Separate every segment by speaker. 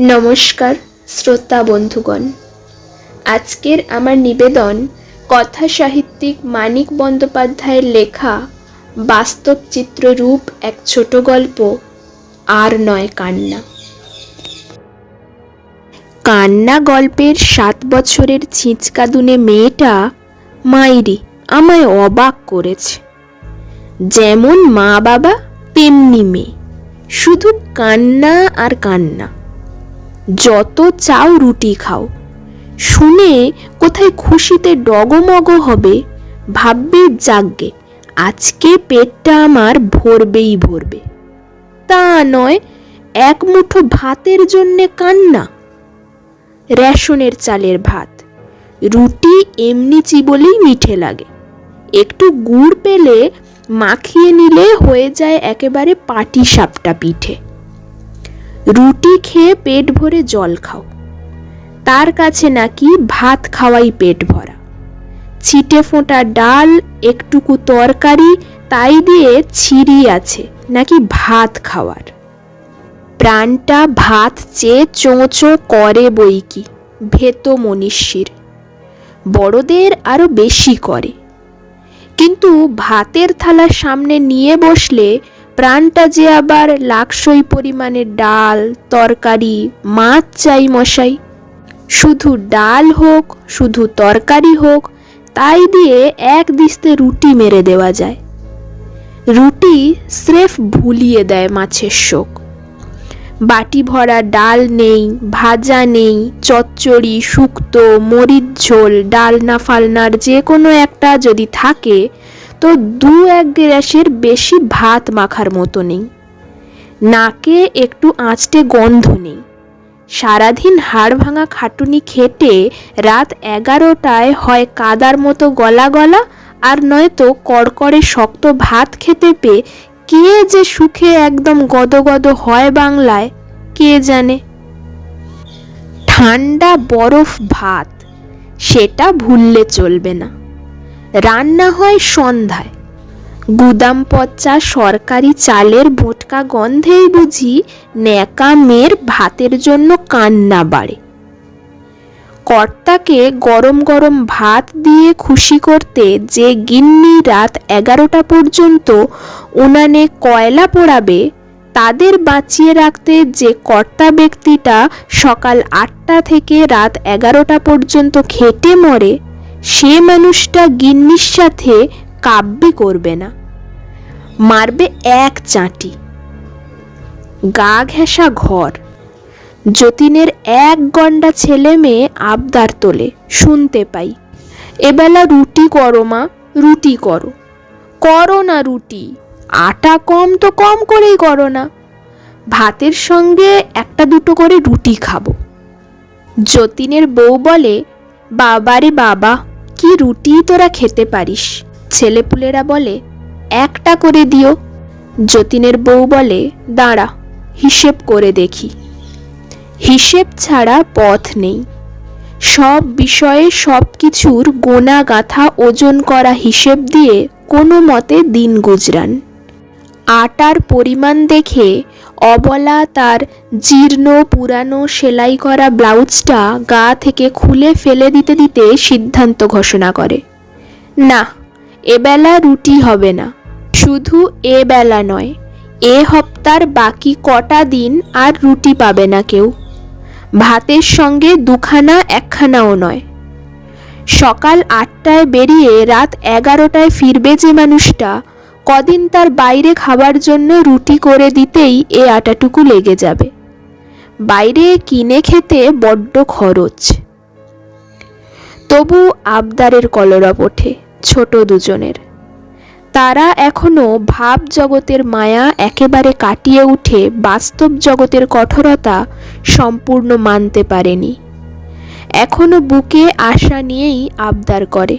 Speaker 1: নমস্কার, শ্রোতা বন্ধুগণ। আজকের আমার নিবেদন কথা সাহিত্যিক মানিক বন্দ্যোপাধ্যায়ের লেখা বাস্তব চিত্ররূপ এক ছোট গল্প, আর নয় কান্না। কান্না গল্পের সাত বছরের ছিঁচকাদুনে মেয়েটা মাইরি আমায় অবাক করেছে। যেমন মা বাবা, তেমনি মেয়ে। শুধু কান্না আর কান্না। যত চাও রুটি খাও। শুনে কোথায় খুশিতে ডগমগ হবে, ভাববে জাগবে আজকে পেটটা আমার ভরবেই ভরবে। তা নয়, এক মুঠো ভাতের জন্যে কান্না। রেশনের চালের ভাত, রুটি এমনি চিবলেই মিঠে লাগে। একটু গুড় পেলে মাখিয়ে নিলে হয়ে যায় একেবারে পাটি সাপটা পিঠে। রুটি খেয়ে পেট ভরে জল খাও। তার কাছে নাকি ভাত খাওয়াই পেট ভরা। ছিটে ফোঁটা ডাল, একটুকু তরকারি, তাই দিয়ে ছিরি আছে, নাকি ভাত খাওয়ার। প্রাণটা ভাত চেয়ে চোঁচো করে বই কি, ভেত মনীষীর। বড়দের আরও বেশি করে। কিন্তু ভাতের থালা সামনে নিয়ে বসলে প্রাণটা যে আবার লাকসই পরিমাণে ডাল, তরকারি, মাছ চাই মশাই। শুধু ডাল হোক, শুধু তরকারি হোক, তাই দিয়ে এক দিস্তে রুটি মেরে দেওয়া যায়। রুটি স্রেফ ভুলিয়ে দেয় মাছের শোক। বাটি ভরা ডাল নেই, ভাজা নেই, চচ্চড়ি, শুক্তো, মরিচ ঝোল, ডালনা ফালনার যে কোনো একটা যদি থাকে তো দু এক গ্রাসের বেশি ভাত মাখার মতো নেই। নাকে একটু আঁচটে গন্ধ নেই। সারাদিন হাড় ভাঙা খাটুনি খেটে রাত এগারোটায় হয় কাদার মতো গলা গলা আর নয়তো কড়কড়ে শক্ত ভাত খেতে পেয়ে কে যে সুখে একদম গদগদ হয় বাংলায়, কে জানে? ঠান্ডা বরফ ভাত, সেটা ভুললে চলবে না। রান্না হয় সন্ধ্যায়। গুদাম পচা সরকারি চালের ভোটকা গন্ধেই বুঝি ন্যাকা মেয়ের ভাতের জন্য কান্না বাড়ে। কর্তাকে গরম গরম ভাত দিয়ে খুশি করতে যে গিন্নি রাত এগারোটা পর্যন্ত উনানে কয়লা পোড়াবে, তাদের বাঁচিয়ে রাখতে যে কর্তা ব্যক্তিটা সকাল আটটা থেকে রাত এগারোটা পর্যন্ত খেটে মরে সে মানুষটা গিন্নির সাথে কাব্যি করবে না। মারবে এক চাঁটি। গা ঘেঁষা ঘর। যতীনের এক গন্ডা ছেলে মেয়ে আবদার তোলে, শুনতে পাই। এবেলা রুটি করো মা, রুটি করো। করো না রুটি, আটা কম তো কম করেই করো না। ভাতের সঙ্গে একটা দুটো করে রুটি খাব। যতীনের বউ বলে, বাবারে বাবা কি রুটি তোরা খেতে পারিস? ছেলেপুলেরা বলে, একটা করে দিও। যতীনের বউ বলে, দাঁড়া, হিসেব করে দেখি। হিসেব ছাড়া পথ নেই। সব বিষয়ে সব কিছুর গোনা গাথা ওজন করা হিসেব দিয়ে কোনো মতে দিন গুজরান। আটার পরিমাণ দেখে অবলা তার জীর্ণ পুরানো সেলাই করা ব্লাউজটা গা থেকে খুলে ফেলে দিতে দিতে সিদ্ধান্ত ঘোষণা করে। না এবেলা রুটি হবে না। শুধু এ বেলা নয়, এ হপ্তার বাকি কটা দিন আর রুটি পাবে না কেউ। ভাতের সঙ্গে দুখানা, একখানাও নয়। সকাল আটটায় বেরিয়ে রাত এগারোটায় ফিরবে যে মানুষটা কদিন তার বাইরে খাবার জন্য রুটি করে দিতেই এ আটাটুকু লেগে যাবে। বাইরে কিনে খেতে বড্ড খরচ। তবু আবদারের কলরব ওঠে ছোট দুজনের। তারা এখনও ভাব জগতের মায়া একেবারে কাটিয়ে উঠে বাস্তব জগতের কঠোরতা সম্পূর্ণ মানতে পারেনি। এখনও বুকে আশা নিয়েই আবদার করে।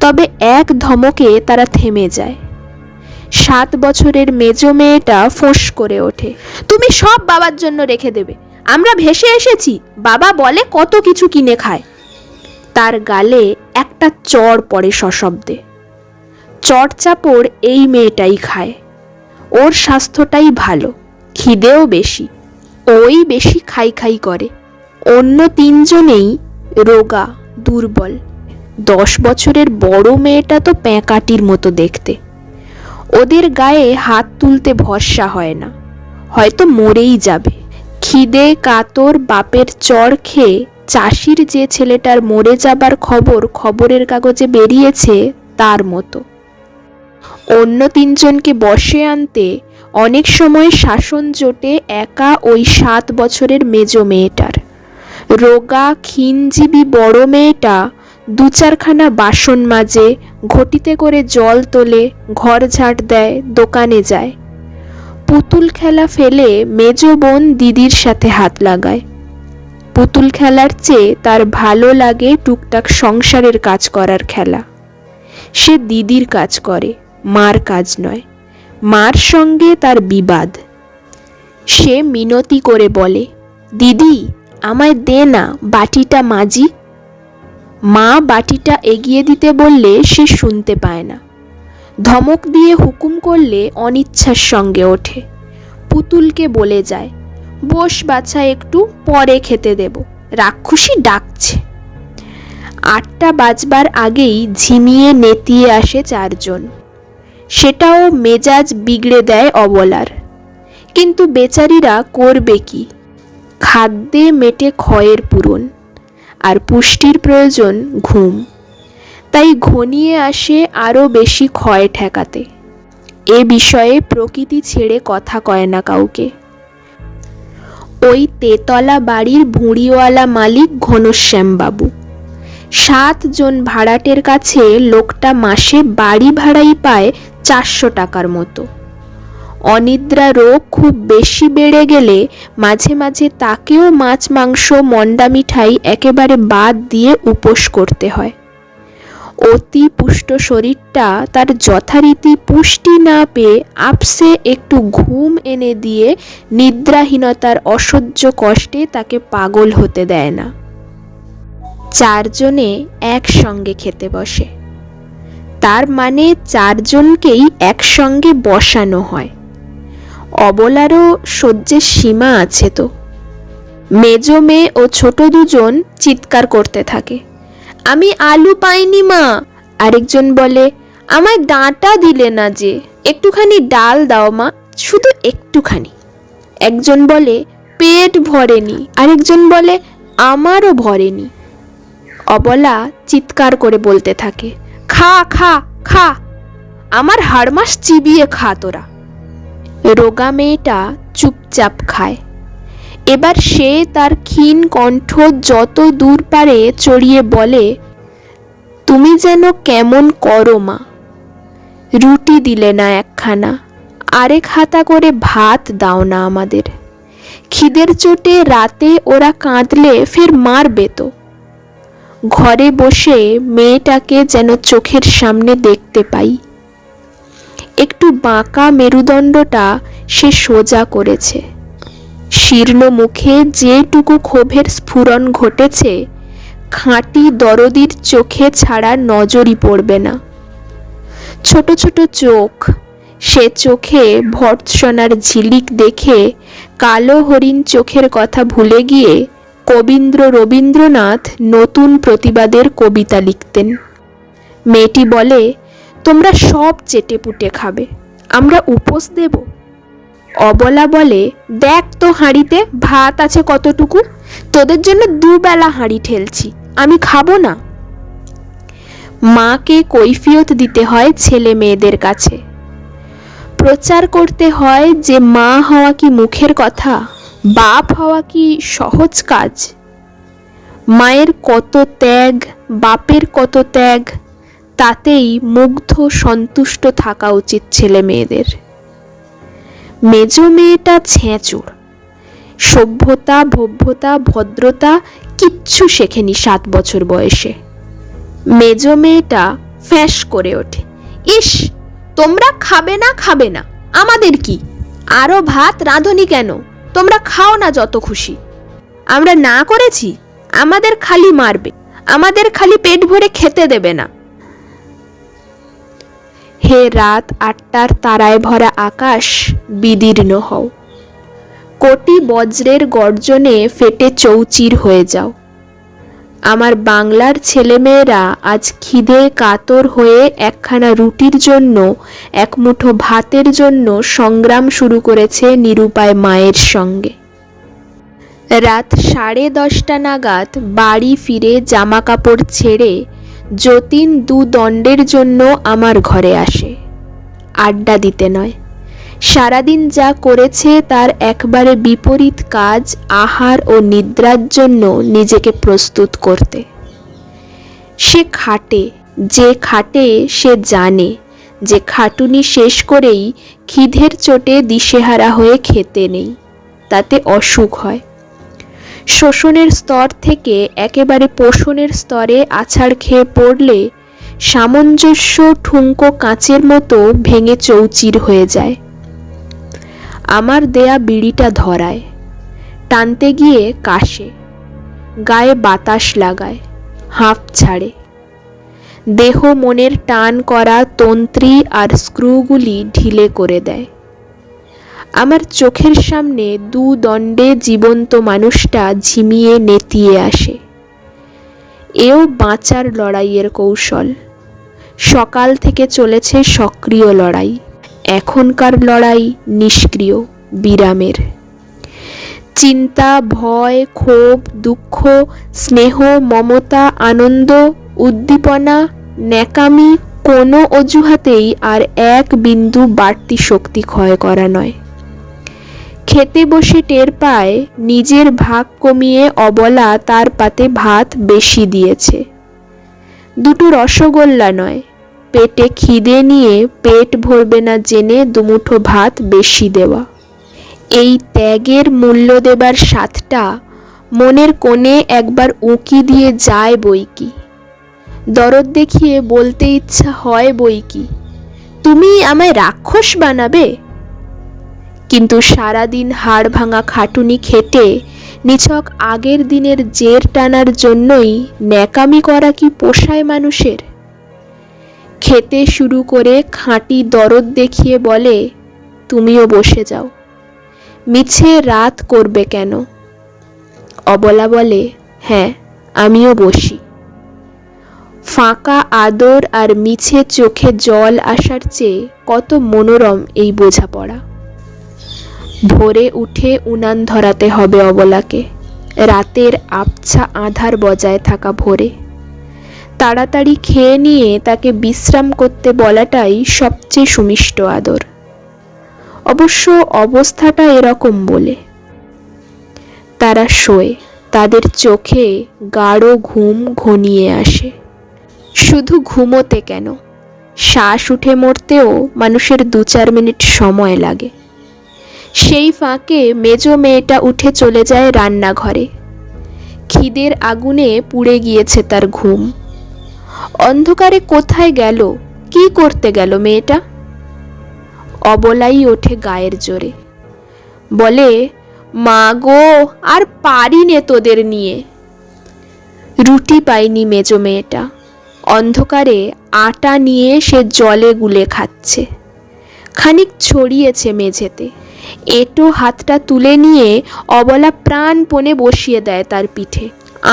Speaker 1: তবে এক ধমকে তারা থেমে যায়। সাত বছরের মেজ মেয়েটা ফোঁস করে ওঠে। তুমি সব বাবার জন্য রেখে দেবে। আমরা ভেসে এসেছি। বাবা বলে কত কিছু কিনে খায়। তার গালে একটা চড় পড়ে সশব্দে। চড় চাপড় এই মেয়েটাই খায়। ওর স্বাস্থ্যটাই ভালো, খিদেও বেশি। ওই বেশি খাই খাই করে। অন্য তিনজনেই রোগা, দুর্বল। দশ বছরের বড় মেয়েটা তো প্যাঁকাটির মতো দেখতে। ওদের গায়ে হাত তুলতে ভরসা হয় না। হয়তো মরেই যাবে। খিদে, কাতর, বাপের চড় খেয়ে চাষির যে ছেলেটার মরে যাবার খবর খবরের কাগজে বেরিয়েছে তার মতো। অন্য তিনজনকে বসে আনতে অনেক সময় শাসন জোটে একা ওই সাত বছরের মেজ মেয়েটার। রোগা, ক্ষীণজীবী বড় মেয়েটা দু চারখানা বাসন মাজে, ঘটিতে করে জল তোলে, ঘর ঝাঁট দেয়, দোকানে যায়। পুতুল খেলা ফেলে মেজ বোন দিদির সাথে হাত লাগায়। পুতুল খেলার চেয়ে তার ভালো লাগে টুকটাক সংসারের কাজ করার খেলা। সে দিদির কাজ করে, মার কাজ নয়। মার সঙ্গে তার বিবাদ। সে মিনতি করে বলে, দিদি, আমায় দে না, বাটিটা মাজি। মা বাটিটা এগিয়ে দিতে বললে সে শুনতে পায় না। ধমক দিয়ে হুকুম করলে অনিচ্ছার সঙ্গে ওঠে। পুতুলকে বলে যায়, বস বাছা, একটু পরে খেতে দেব। রাক্ষসী ডাকছে। আটটা বাজবার আগেই ঝিমিয়ে নেতিয়ে আসে চারজন। সেটাও মেজাজ বিগড়ে দেয় অবলার। কিন্তু বেচারিরা করবে কি? খাদ্যে মেটে ক্ষয়ের পূরণ। আর পুষ্টির প্রয়োজন ঘুম। তাই ঘনিয়ে আসে আরও বেশি ক্ষয় ঠেকাতে। এ বিষয়ে প্রকৃতি ছেড়ে কথা কয় না কাউকে। ওই তেতলা বাড়ির ভুঁড়িওয়ালা মালিক ঘনশ্যামবাবু। সাতজন ভাড়াটের কাছে লোকটা মাসে বাড়ি ভাড়াই পায় চারশো টাকার মতো। অনিদ্রা রোগ খুব বেশি বেড়ে গেলে মাঝে মাঝে তাকেও মাছ, মাংস, মন্ডা মিঠাই একেবারে বাদ দিয়ে উপোস করতে হয়। অতি পুষ্ট শরীরটা তার যথারীতি পুষ্টি না পেয়ে আপসে একটু ঘুম এনে দিয়ে নিদ্রাহীনতার অসহ্য কষ্টে তাকে পাগল হতে দেয় না। চারজনে একসঙ্গে খেতে বসে। তার মানে চারজনকেই একসঙ্গে বসানো হয়। অবলারও সহ্যের সীমা আছে তো। মেজ মেয়ে ও ছোট দুজন চিৎকার করতে থাকে। আমি আলু পাইনি মা। আরেকজন বলে, আমায় ডাঁটা দিলে না যে। একটুখানি ডাল দাও মা, শুধু একটুখানি। একজন বলে, পেট ভরেনি। আরেকজন বলে, আমারও ভরেনি। অবলা চিৎকার করে বলতে থাকে, খা খা খা। আমার হাড়মাস চিবিয়ে খা তোরা। রোগা মেয়েটা চুপচাপ খায়। এবার সে তার ক্ষীণ কণ্ঠ যত দূর পারে চড়িয়ে বলে, তুমি যেন কেমন করো মা। রুটি দিলে না একখানা, আরেক হাতা করে ভাত দাও না আমাদের। খিদের চোটে রাতে ওরা কাঁদলে ফের মারবে তো। ঘরে বসে মেয়েটাকে যেন চোখের সামনে দেখতে পাই। একটু বাঁকা মেরুদণ্ডটা সে সোজা করেছে। শীর্ণ মুখে যেটুকু ক্ষোভের স্ফুরণ ঘটেছে, খাঁটি দরদির চোখে ছাড়া নজরই পড়বে না। ছোট ছোট চোখ, সে চোখে ভর্ৎসনার ঝিলিক দেখে কালো হরিণ চোখের কথা ভুলে গিয়ে কবীন্দ্র রবীন্দ্রনাথ নতুন প্রতিবাদের কবিতা লিখতেন। মেয়েটি বলে তোমরা সব চেটে পুটে খাবে। আমরা উপোস দেব। অবলা বলে, দেখ তো হাঁড়িতে ভাত আছে কতটুকু? তোদের জন্য দুবেলা হাঁড়ি ঠেলছি, আমি খাব না। মাকে কৈফিয়ত দিতে হয় ছেলে মেয়েদের কাছে। প্রচার করতে হয় যে, মা হওয়া কি মুখের কথা? বাপ হওয়া কি সহজ কাজ? মায়ের কত ত্যাগ, বাপের কত ত্যাগ তাতেই মুগ্ধ, সন্তুষ্ট থাকা উচিত ছেলে মেয়েদের। মেজ মেয়েটা ছেঁচুর। সভ্যতা, ভব্যতা, ভদ্রতা কিচ্ছু শেখেনি সাত বছর বয়সে। মেজ মেয়েটা ফ্যাঁস করে ওঠে। ইস, তোমরা খাবে না খাবে না। আমাদের কি? আরও ভাত রাঁধুনি কেন? তোমরা খাও না যত খুশি। আমরা না করেছি? আমাদের খালি মারবে। আমাদের খালি পেট ভরে খেতে দেবে না। হে রাত আটটার তারায় ভরা আকাশ, বিদীর্ণ হও। কোটি বজ্রের গর্জনে ফেটে চৌচির হয়ে যাও। আমার বাংলার ছেলেমেয়েরা আজ খিদে কাতর হয়ে একখানা রুটির জন্য, এক মুঠো ভাতের জন্য সংগ্রাম শুরু করেছে নিরুপায় মায়ের সঙ্গে। রাত সাড়ে দশটা নাগাদ বাড়ি ফিরে জামা কাপড় ছেড়ে যতীন দু দণ্ডের জন্য আমার ঘরে আসে। আড্ডা দিতে নয়। সারাদিন যা করেছে তার একবারে বিপরীত কাজ, আহার ও নিদ্রার জন্য নিজেকে প্রস্তুত করতে। সে খাটে, যে খাটে সে জানে, যে খাটুনি শেষ করেই খিদের চোটে দিশেহারা হয়ে খেতে নেই, তাতে অসুখ হয়। শোষণের স্তর থেকে একেবারে পোষণের স্তরে আছাড় খেয়ে পড়লে সামঞ্জস্য ঠুঙ্কো কাঁচের মতো ভেঙে চৌচির হয়ে যায়। আমার দেয়া বিড়িটা ধরায়, টানতে গিয়ে কাশে, গায়ে বাতাস লাগায় হাঁপ ছাড়ে। দেহ মনের টান করা তন্ত্রী আর স্ক্রুগুলি ঢিলে করে দেয়। আমার চোখের সামনে দু দণ্ডে জীবন্ত মানুষটা ঝিমিয়ে নেতিয়ে আসে। এও বাঁচার লড়াইয়ের কৌশল। সকাল থেকে চলেছে সক্রিয় লড়াই। এখনকার লড়াই নিষ্ক্রিয়, বিরামের। চিন্তা, ভয়, ক্ষোভ, দুঃখ, স্নেহ, মমতা, আনন্দ, উদ্দীপনা, ন্যাকামি কোনো অজুহাতেই আর এক বিন্দু বাড়তি শক্তি ক্ষয় করা নয়। খেতে বসে টের পায়, নিজের ভাগ কমিয়ে অবলা তার পাতে ভাত বেশি দিয়েছে। দুটো রসগোল্লা নয়, পেটে খিদে নিয়ে পেট ভরবে না জেনে দুমুঠো ভাত বেশি দেওয়া। এই ত্যাগের মূল্য দেবার স্বাদটা মনের কোণে একবার উঁকি দিয়ে যায় বই কি। দরদ দেখিয়ে বলতে ইচ্ছা হয় বই কি। তুমি আমায় রাক্ষস বানাবে? কিন্তু সারাদিন হাড় ভাঙা খাটুনি খেটে নিছক আগের দিনের জের টানার জন্যই ন্যাকামি করা কি পোষায় মানুষের? খেতে শুরু করে খাঁটি দরদ দেখিয়ে বলে, তুমিও বসে যাও। মিছে রাত করবে কেন? অবলা বলে হ্যাঁ আমিও বসি। ফাঁকা আদর আর মিছে চোখে জল আসার চেয়ে কত মনোরম এই বোঝাপড়া। ভোরে উঠে উনান ধরাতে হবে অবলাকে। রাতের আবছা আধার বজায় থাকা ভোরে। তাড়াতাড়ি খেয়ে নিয়ে তাকে বিশ্রাম করতে বলাটাই সবচেয়ে সুমিষ্ট আদর। অবশ্য অবস্থাটা এরকম বলে। তারা শোয়, তাদের চোখে গাঢ় ঘুম ঘনিয়ে আসে। শুধু ঘুমোতে কেন? শ্বাস উঠে মরতেও মানুষের দু চার মিনিট সময় লাগে। সেই ফাঁকে মেজ মেয়েটা উঠে চলে যায় রান্নাঘরে। খিদের আগুনে পুড়ে গিয়েছে তার ঘুম। অন্ধকারে কোথায় গেল? কি করতে গেল মেয়েটা? অবলাই ওঠে গায়ের জোরে। বলে, মা গো, আর পারি নে তোদের নিয়ে। রুটি পায়নি মেজো মেয়েটা। অন্ধকারে আটা নিয়ে সে জলে গুলে খাচ্ছে। খানিক ছড়িয়েছে মেঝেতে। এটো হাতটা তুলে নিয়ে অবলা প্রাণপণে বসিয়ে দেয় তার পিঠে।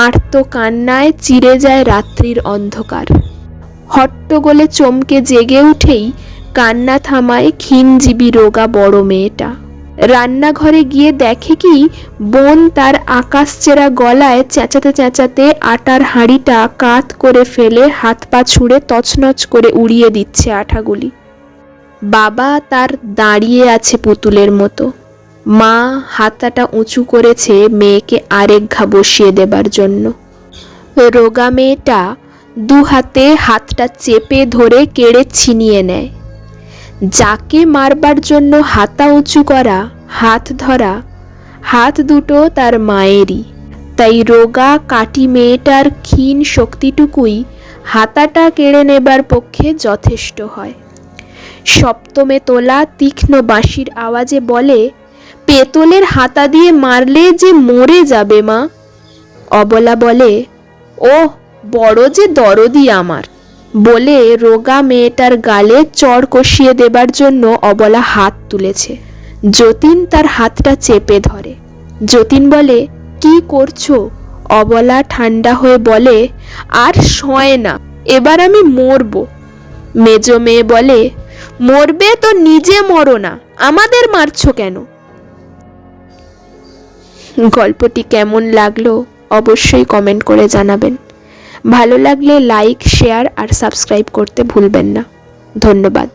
Speaker 1: আর্ত কান্নায় চিরে যায় রাত্রির অন্ধকার। হট্টগোলে চমকে জেগে উঠেই কান্না থামায় ক্ষীণজীবী রোগা বড় মেয়েটা। রান্নাঘরে গিয়ে দেখে কি বোন তার আকাশ চেরা গলায় চেঁচাতে চেঁচাতে আটার হাঁড়িটা কাত করে ফেলে হাত পা ছুঁড়ে তছনছ করে উড়িয়ে দিচ্ছে আঠাগুলি। বাবা তার দাঁড়িয়ে আছে পুতুলের মতো। মা হাতাটা উঁচু করেছে মেয়েকে আরেক ঘা বসিয়ে দেবার জন্য। রোগা মেয়েটা দু হাতে হাতটা চেপে ধরে কেড়ে ছিনিয়ে নেয়। যাকে মারবার জন্য হাতা উঁচু করা, হাত ধরা, হাত দুটো তার মায়েরই। তাই রোগা কাটি মেয়েটার ক্ষীণ শক্তিটুকুই হাতাটা কেড়ে নেবার পক্ষে যথেষ্ট হয়। সপ্তমে তোলা তীক্ষ্ণ বাঁশির আওয়াজে বলে, পেতলের হাতা দিয়ে মারলে যে মরে যাবে মা। অবলা বলে ও বড় যে দরদি আমার। বলে রোগা মেয়েটার গালে চড় কষিয়ে দেবার জন্য অবলা হাত তুলেছে। যতীন তার হাতটা চেপে ধরে। যতীন বলে, কি করছ? অবলা ঠান্ডা হয়ে বলে, আর সয় না, এবার আমি মরবো। মেজ মেয়ে বলে মরবে তো নিজে মরো না, আমাদের মারছো কেন? গল্পটি কেমন লাগল অবশ্যই কমেন্ট করে জানাবেন। ভালো লাগলে লাইক শেয়ার আর সাবস্ক্রাইব করতে ভুলবেন না। ধন্যবাদ।